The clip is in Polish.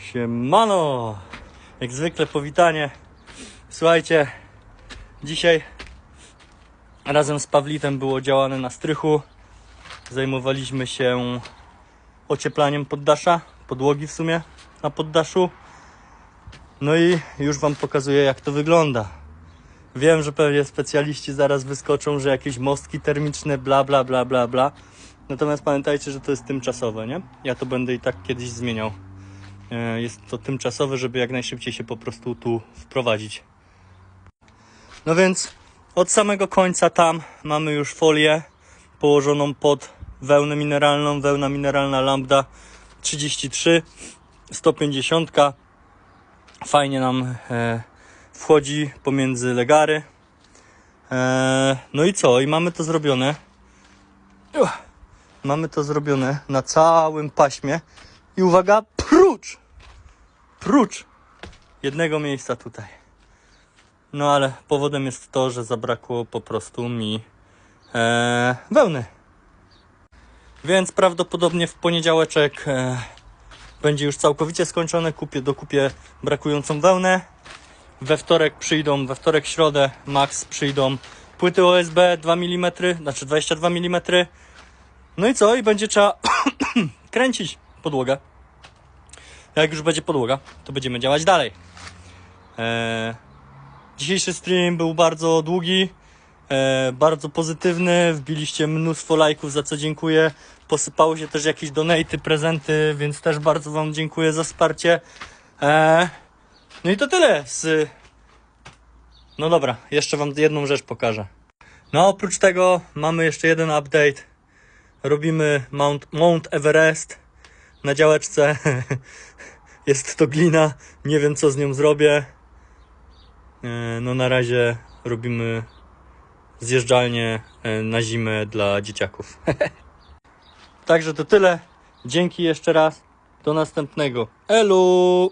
Siemano! Jak zwykle powitanie. Słuchajcie, dzisiaj razem z Pawlitem było działane na strychu. Zajmowaliśmy się ocieplaniem poddasza, podłogi w sumie na poddaszu. No i już Wam pokazuję jak to wygląda. Wiem, że pewnie specjaliści zaraz wyskoczą, że jakieś mostki termiczne, bla bla bla bla bla. Natomiast pamiętajcie, że to jest tymczasowe, nie? Ja to będę i tak kiedyś zmieniał. E, Jest to tymczasowe, żeby jak najszybciej się po prostu tu wprowadzić. No więc od samego końca tam mamy już folię położoną pod wełnę mineralną, wełna mineralna lambda 33 150. Fajnie nam e, wchodzi pomiędzy legary. E, no i co? I mamy to zrobione. Uch. Mamy to zrobione na całym paśmie. I uwaga, prócz! Prócz jednego miejsca tutaj. No ale powodem jest to, że zabrakło po prostu mi e, wełny. Więc prawdopodobnie w poniedziałeczek e, będzie już całkowicie skończone. Kupię, dokupię brakującą wełnę. We wtorek przyjdą, we wtorek, środę, max przyjdą płyty OSB 2 mm, znaczy 22 mm. No i co? I będzie trzeba kręcić podłogę. Jak już będzie podłoga, to będziemy działać dalej. Eee, dzisiejszy stream był bardzo długi, e, bardzo pozytywny. Wbiliście mnóstwo lajków, za co dziękuję. Posypało się też jakieś donaty, prezenty, więc też bardzo Wam dziękuję za wsparcie. Eee, no i to tyle. Z... No dobra, jeszcze Wam jedną rzecz pokażę. No oprócz tego mamy jeszcze jeden update. Robimy Mount, Mount Everest na działeczce. Jest to glina, nie wiem co z nią zrobię. E, No na razie robimy zjeżdżalnię e, na zimę dla dzieciaków. Także to tyle. Dzięki jeszcze raz. Do następnego. Elu!